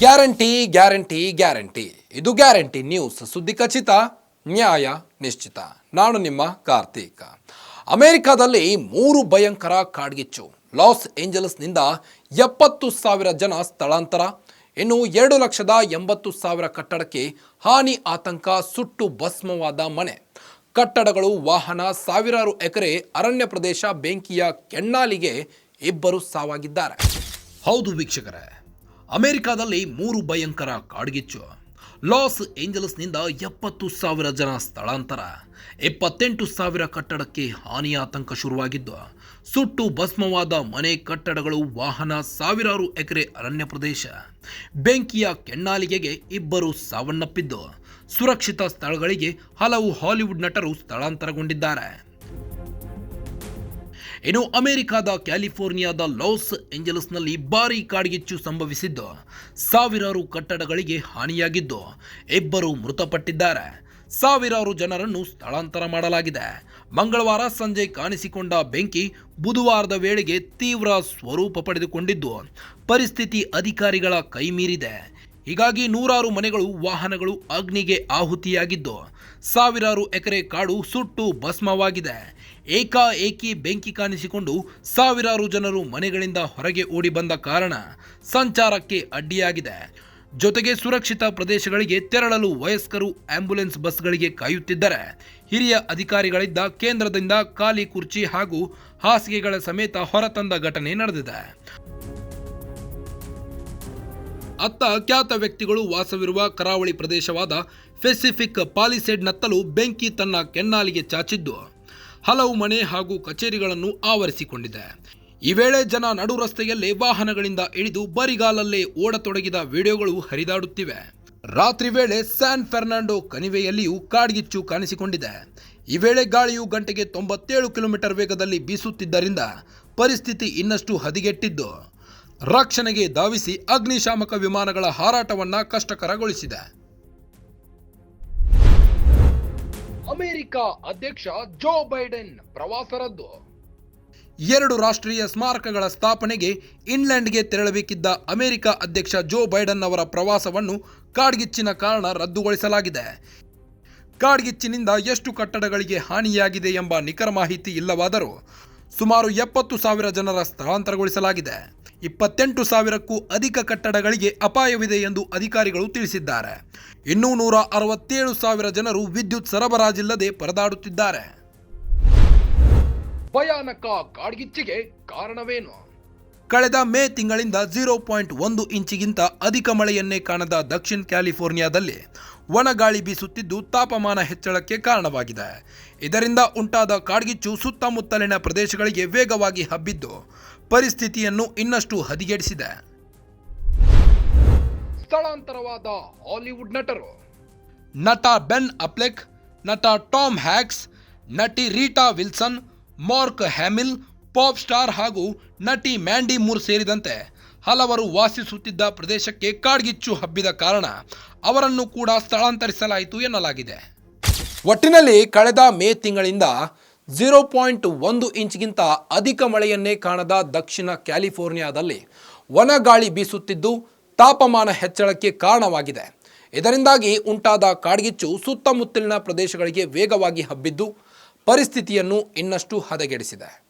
Guarantee guarantee guarantee. ಇದು guarantee news. ಸುದ್ದಿ ಖಚಿತ, ನ್ಯಾಯ ನಿಶ್ಚಿತ. ನಾನು ನಿಮ್ಮ ಕಾರ್ತೀಕ. ಅಮೆರಿಕಾದಲ್ಲಿ ಮೂರು ಭಯಂಕರ ಕಾಡ್ಗಿಚ್ಚು. ಲಾಸ್ ಏಂಜಲಸ್ನಿಂದ ಎಪ್ಪತ್ತು ಸಾವಿರ ಜನ ಸ್ಥಳಾಂತರ. ಇನ್ನು ಎರಡು ಲಕ್ಷದ ಎಂಬತ್ತು ಸಾವಿರ ಕಟ್ಟಡಕ್ಕೆ ಹಾನಿ ಆತಂಕ, ಸುಟ್ಟು ಭಸ್ಮವಾದ ಮನೆ. ಕಟ್ಟಡಗಳು, ವಾಹನ, ಸಾವಿರಾರು ಎಕರೆ ಅರಣ್ಯ ಪ್ರದೇಶ ಬೆಂಕಿಯ ಕೆಣ್ಣಾಲಿಗೆ ಇಬ್ಬರು ಸಾವಾಗಿದ್ದಾರೆ. ಹೌದು ವೀಕ್ಷಕರೇ. ಅಮೆರಿಕದಲ್ಲಿ ಮೂರು ಭಯಂಕರ ಕಾಡ್ಗಿಚ್ಚು. ಲಾಸ್ ಏಂಜಲಸ್ನಿಂದ ಎಪ್ಪತ್ತು ಸಾವಿರ ಜನ ಸ್ಥಳಾಂತರ ಇಪ್ಪತ್ತೆಂಟು ಸಾವಿರ ಕಟ್ಟಡಕ್ಕೆ ಹಾನಿಯ ಆತಂಕ ಶುರುವಾಗಿದ್ದು, ಸುಟ್ಟು ಭಸ್ಮವಾದ ಮನೆ ಕಟ್ಟಡಗಳು, ವಾಹನ ಸಾವಿರಾರು ಎಕರೆ ಅರಣ್ಯ ಪ್ರದೇಶ, ಬೆಂಕಿಯ ಕೆನ್ನಾಲಿಗೆಗೆ ಇಬ್ಬರು ಸಾವನ್ನಪ್ಪಿದ್ದು, ಸುರಕ್ಷಿತ ಸ್ಥಳಗಳಿಗೆ ಹಲವು ಹಾಲಿವುಡ್ ನಟರು ಸ್ಥಳಾಂತರಗೊಂಡಿದ್ದಾರೆ. ಇನ್ನು ಅಮೆರಿಕಾದ ಕ್ಯಾಲಿಫೋರ್ನಿಯಾದ ಲಾಸ್ ಏಂಜಲಸ್ನಲ್ಲಿ ಭಾರೀ ಕಾಡ್ಗಿಚ್ಚು ಸಂಭವಿಸಿದ್ದು, ಸಾವಿರಾರು ಕಟ್ಟಡಗಳಿಗೆ ಹಾನಿಯಾಗಿದ್ದು ಇಬ್ಬರು ಮೃತಪಟ್ಟಿದ್ದಾರೆ. ಸಾವಿರಾರು ಜನರನ್ನು ಸ್ಥಳಾಂತರ ಮಾಡಲಾಗಿದೆ. ಮಂಗಳವಾರ ಸಂಜೆ ಕಾಣಿಸಿಕೊಂಡ ಬೆಂಕಿ ಬುಧವಾರದ ವೇಳೆಗೆ ತೀವ್ರ ಸ್ವರೂಪ ಪಡೆದುಕೊಂಡಿದ್ದು, ಪರಿಸ್ಥಿತಿ ಅಧಿಕಾರಿಗಳ ಕೈಮೀರಿದೆ. ಹೀಗಾಗಿ ನೂರಾರು ಮನೆಗಳು, ವಾಹನಗಳು ಅಗ್ನಿಗೆ ಆಹುತಿಯಾಗಿದ್ದು, ಸಾವಿರಾರು ಎಕರೆ ಕಾಡು ಸುಟ್ಟು ಭಸ್ಮವಾಗಿದೆ. ಏಕಾಏಕಿ ಬೆಂಕಿ ಕಾಣಿಸಿಕೊಂಡು ಸಾವಿರಾರು ಜನರು ಮನೆಗಳಿಂದ ಹೊರಗೆ ಓಡಿ ಬಂದ ಕಾರಣ ಸಂಚಾರಕ್ಕೆ ಅಡ್ಡಿಯಾಗಿದೆ. ಜೊತೆಗೆ ಸುರಕ್ಷಿತ ಪ್ರದೇಶಗಳಿಗೆ ತೆರಳಲು ವಯಸ್ಕರು ಆಂಬ್ಯುಲೆನ್ಸ್ ಬಸ್ಗಳಿಗೆ ಕಾಯುತ್ತಿದ್ದರೆ. ಹಿರಿಯ ಅಧಿಕಾರಿಗಳಿದ್ದ ಕೇಂದ್ರದಿಂದ ಖಾಲಿ ಕುರ್ಚಿ ಹಾಗೂ ಹಾಸಿಗೆಗಳ ಸಮೇತ ಹೊರತಂದ ಘಟನೆ ನಡೆದಿದೆ. ಅತ್ತ ಅಖ್ಯಾತ ವ್ಯಕ್ತಿಗಳು ವಾಸವಿರುವ ಕರಾವಳಿ ಪ್ರದೇಶವಾದ ಪೆಸಿಫಿಕ್ ಪಾಲಿಸೆಡ್ನತ್ತಲೂ ಬೆಂಕಿ ತನ್ನ ಕೆನ್ನಾಲಿಗೆ ಚಾಚಿದ್ದು. ಹಲವು ಮನೆ ಹಾಗೂ ಕಚೇರಿಗಳನ್ನು ಆವರಿಸಿಕೊಂಡಿದೆ. ಈ ವೇಳೆ ಜನ ನಡು ರಸ್ತೆಯಲ್ಲೇ ವಾಹನಗಳಿಂದ ಇಳಿದು ಬರಿಗಾಲಲ್ಲೇ ಓಡತೊಡಗಿದ ವಿಡಿಯೋಗಳು ಹರಿದಾಡುತ್ತಿವೆ. ರಾತ್ರಿ ವೇಳೆ ಸ್ಯಾನ್ ಫೆರ್ನಾಂಡೋ ಕಣಿವೆಯಲ್ಲಿಯೂ ಕಾಡ್ಗಿಚ್ಚು ಕಾಣಿಸಿಕೊಂಡಿದೆ. ಈ ವೇಳೆ ಗಾಳಿಯು ಗಂಟೆಗೆ ತೊಂಬತ್ತೇಳು ಕಿಲೋಮೀಟರ್ ವೇಗದಲ್ಲಿ ಬೀಸುತ್ತಿದ್ದರಿಂದ ಪರಿಸ್ಥಿತಿ ಇನ್ನಷ್ಟು ಹದಿಗೆಟ್ಟಿದ್ದು. ರಕ್ಷಣೆಗೆ ಧಾವಿಸಿ ಅಗ್ನಿಶಾಮಕ ವಿಮಾನಗಳ ಹಾರಾಟವನ್ನು ಕಷ್ಟಕರಗೊಳಿಸಿದೆ. ಅಮೆರಿಕ ಅಧ್ಯಕ್ಷ ಜೋ ಬೈಡೆನ್ ಪ್ರವಾಸ ರದ್ದು. ಎರಡು ರಾಷ್ಟ್ರೀಯ ಸ್ಮಾರಕಗಳ ಸ್ಥಾಪನೆಗೆ ಇಂಗ್ಲೆಂಡ್ಗೆ ತೆರಳಬೇಕಿದ್ದ ಅಮೆರಿಕ ಅಧ್ಯಕ್ಷ ಜೋ ಬೈಡನ್ ಅವರ ಪ್ರವಾಸವನ್ನು ಕಾಡ್ಗಿಚ್ಚಿನ ಕಾರಣ ರದ್ದುಗೊಳಿಸಲಾಗಿದೆ. ಕಾಡ್ಗಿಚ್ಚಿನಿಂದ ಎಷ್ಟು ಕಟ್ಟಡಗಳಿಗೆ ಹಾನಿಯಾಗಿದೆ ಎಂಬ ನಿಖರ ಮಾಹಿತಿ ಇಲ್ಲವಾದರೂ ಸುಮಾರು ಎಪ್ಪತ್ತು ಸಾವಿರ ಜನರ ಸ್ಥಳಾಂತರಗೊಳಿಸಲಾಗಿದೆ. ಇಪ್ಪತ್ತೆಂಟು ಸಾವಿರಕ್ಕೂ ಅಧಿಕ ಕಟ್ಟಡಗಳಿಗೆ ಅಪಾಯವಿದೆ ಎಂದು ಅಧಿಕಾರಿಗಳು ತಿಳಿಸಿದ್ದಾರೆ. ಇನ್ನೂ ನೂರ ಅರವತ್ತೇಳು ಸಾವಿರ ಜನರು ವಿದ್ಯುತ್ ಸರಬರಾಜಿಲ್ಲದೆ ಪರದಾಡುತ್ತಿದ್ದಾರೆ. ಭಯಾನಕ ಕಾಡ್ಗಿಚ್ಚಿಗೆ ಕಾರಣವೇನು? ಕಳೆದ ಮೇ ತಿಂಗಳಿಂದ ಜೀರೋ ಪಾಯಿಂಟ್ ಒಂದು ಇಂಚಿಗಿಂತ ಅಧಿಕ ಮಳೆಯನ್ನೇ ಕಾಣದ ದಕ್ಷಿಣ ಕ್ಯಾಲಿಫೋರ್ನಿಯಾದಲ್ಲಿ ಒಣಗಾಳಿ ಬೀಸುತ್ತಿದ್ದು ತಾಪಮಾನ ಹೆಚ್ಚಳಕ್ಕೆ ಕಾರಣವಾಗಿದೆ. ಇದರಿಂದ ಉಂಟಾದ ಕಾಡ್ಗಿಚ್ಚು ಸುತ್ತಮುತ್ತಲಿನ ಪ್ರದೇಶಗಳಿಗೆ ವೇಗವಾಗಿ ಹಬ್ಬಿದ್ದು ಪರಿಸ್ಥಿತಿಯನ್ನು ಇನ್ನಷ್ಟು ಹದಿಗೆಡಿಸಿದೆ. ಸ್ಥಳಾಂತರವಾದ ಹಾಲಿವುಡ್ ನಟರು ನಟ ಬೆನ್ ಅಪ್ಲೆಕ್ ನಟ ಟಾಮ್ ಹ್ಯಾಕ್ಸ್ ನಟಿ Rita Wilson Mark Hamill pop star ಹಾಗೂ ನಟಿ ಮ್ಯಾಂಡಿ ಮೂರ್ ಸೇರಿದಂತೆ ಹಲವರು ವಾಸಿಸುತ್ತಿದ್ದ ಪ್ರದೇಶಕ್ಕೆ ಕಾಡ್ಗಿಚ್ಚು ಹಬ್ಬಿದ ಕಾರಣ ಅವರನ್ನು ಕೂಡ ಸ್ಥಳಾಂತರಿಸಲಾಯಿತು ಎನ್ನಲಾಗಿದೆ. ಒಟ್ಟಿನಲ್ಲಿ ಕಳೆದ ಮೇ ತಿಂಗಳಿಂದ ಝೀರೋ ಪಾಯಿಂಟ್ ಒಂದು ಇಂಚ್ಗಿಂತ ಅಧಿಕ ಮಳೆಯನ್ನೇ ಕಾಣದ ದಕ್ಷಿಣ ಕ್ಯಾಲಿಫೋರ್ನಿಯಾದಲ್ಲಿ ಒಣಗಾಳಿ ಬೀಸುತ್ತಿದ್ದು ತಾಪಮಾನ ಹೆಚ್ಚಳಕ್ಕೆ ಕಾರಣವಾಗಿದೆ. ಇದರಿಂದಾಗಿ ಉಂಟಾದ ಕಾಡ್ಗಿಚ್ಚು ಸುತ್ತಮುತ್ತಲಿನ ಪ್ರದೇಶಗಳಿಗೆ ವೇಗವಾಗಿ ಹಬ್ಬಿದ್ದು ಪರಿಸ್ಥಿತಿಯನ್ನು ಇನ್ನಷ್ಟು ಹದಗೆಡಿಸಿದೆ.